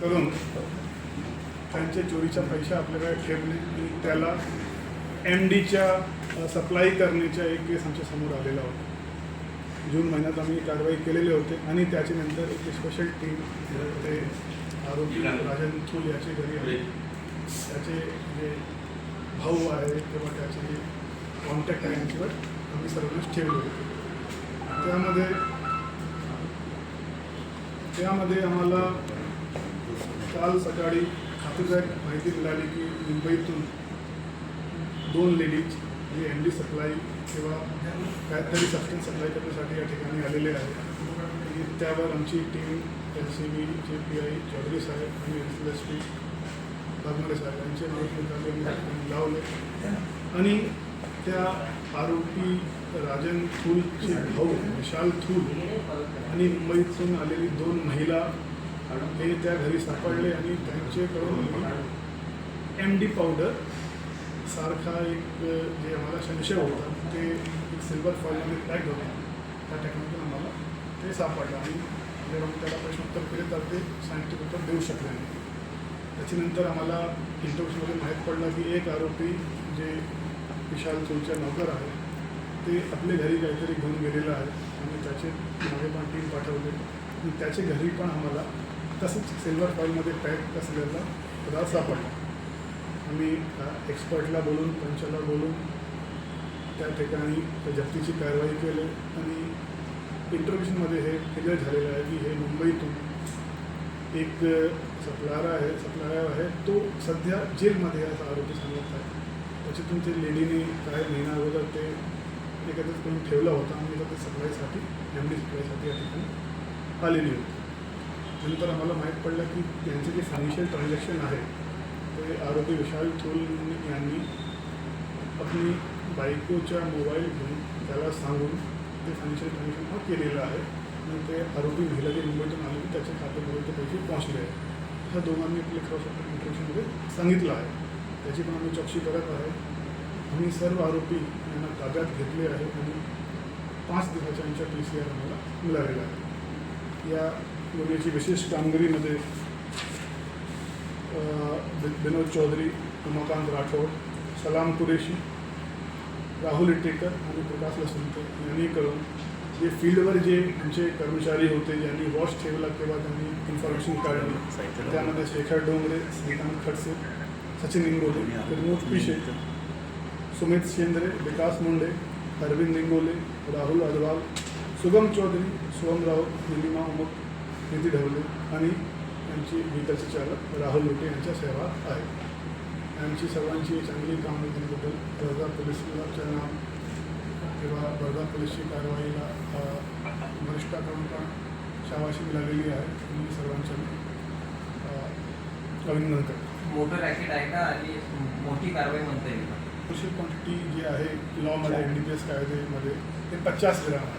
करून त्यांचे चोरीचा पैसे आपल्याकडे ठेवले. आणि त्याला एम डीच्या सप्लाय करण्याचा एक केस आमच्यासमोर आलेला होता. जून महिन्यात आम्ही कारवाई केलेले होते आणि त्याच्यानंतर एक स्पेशल टीम ते आरोपी राजन थूल याचे घरी आले. त्याचे जे भाऊ आहे किंवा त्याचे जे कॉन्टॅक्ट आहे यांच्यावर आम्ही सर्वच ठेवले होते. त्यामध्ये त्यामध्ये आम्हाला काल सकाळी खात्रीदायक माहिती मिळाली की मुंबईतून दोन लेडीज जे एम डी सप्लाय किंवा काहीतरी सबस्टन्स सप्लाय करण्यासाठी या ठिकाणी आलेले आहेत. त्यावर आमची team L C B J P I Chaudhari साहेब आणि एल एस पी बागमरे साहेब यांचे नाव लावले. आणि त्या आरोपी राजन थूलचे भाऊ विशाल थूल आणि मुंबईतून आलेली दोन महिला हे त्या घरी सापडले आणि त्यांचेकडून एम डी पावडर सारखा एक जे आम्हाला संशय होता ते एक सिल्वर फॉईलमध्ये पॅक होता. त्या टेक्नॉलॉजी आम्हाला ते सापडलं आणि जेव्हा त्याला प्रश्नोत्तर केले तर ते सायंटिफिक उत्तर देऊ शकले नाही. त्याच्यानंतर आम्हाला इंटरव्ह्यूमध्ये माहीत पडलं की एक आरोपी जे विशाल चोलच्या नौकर आहे ते आपल्या घरी काहीतरी घेऊन गेलेलं आहे आणि त्याचे मागे पण टीम पाठवले. आणि त्याच्या घरी पण आम्हाला तसंच सिल्वर फॉईलमध्ये पॅक असलेला पदार्थ सापडला आम्ही एक्सपर्टला बोलून पंचाला बोलून त्या ठिकाणी जप्तीची कारवाई केली आणि इंटरव्ह्यूशनमध्ये हे क्लिअर झालेलं आहे की हे मुंबईतून एक सप्लायर आहे सप्लायर आहे. तो सध्या जेलमध्ये असा आरोपी सांगत आहे. त्याच्यातून ते लेडीने काय महिना अगोदर ते एकत्रित करून ठेवला होता आणि ते सप्लायसाठी फॅमिली सप्लायसाठी या ठिकाणी आलेली होती. नंतर आम्हाला माहीत पडलं की त्यांचं जे फायनान्शियल ट्रान्झॅक्शन आहे ते आरोपी विशाल थोल यांनी आपली बायकोच्या मोबाईल घेऊन त्याला सांगून ते फायनान्शियल ट्रान्झॅक्शन हा केलेलं आहे. आणि ते आरोपी महिला जे मुंबईतून आले होते त्याच्या खात्यामध्ये ते पैसे पोहोचले आहे ह्या दोघांनी आपले क्रॉस इंटरेक्शनमध्ये सांगितलं आहे. त्याची पण आम्ही चौकशी करत आहे. आम्ही सर्व आरोपी यांना ताब्यात घेतले आहे आणि पाच दिवसाच्या आमच्या पी सी आर आम्हाला मिळालेला आहे. या मुलीची विशेष कामगिरीमध्ये विनोद चौधरी उमाकांत राठोड सलाम कुरेशी राहुल इटेकर आणि प्रकाश लसुनकर यांनी करून जे फील्डवर जे आमचे कर्मचारी होते ज्यांनी वॉच ठेवला किंवा त्यांनी इन्फॉर्मेशन काढली त्यामध्ये शेखर डोंगरे श्रीकांत खडसे सचिन इंगोले विनोद पिशे सुमित शेंद्रे विकास मुंडे अरविंद इंगोले राहुल अग्रवाल सुगम चौधरी सोहमराव निलिमा उमक निधी ढवले आणि यांची व्हेकलचे चालक राहुल लोटे यांच्या सेवा आहे यांची सर्वांची चांगली कामगिरी केल्याबद्दल वर्धा पोलिसच्या नाव किंवा वर्धा पोलीसची कारवाईला वरिष्ठाकडून पण शाबाशी मिळालेली आहे. मी सर्वांच्या अभिनंदन करतो. मोटर रॅकेट आहे का? आणि मोठी कारवाई म्हणता येईल क्वांटिटी जी आहे लॉमध्ये एन डी पी एस कायद्यामध्ये ते पचास ग्राम आहे.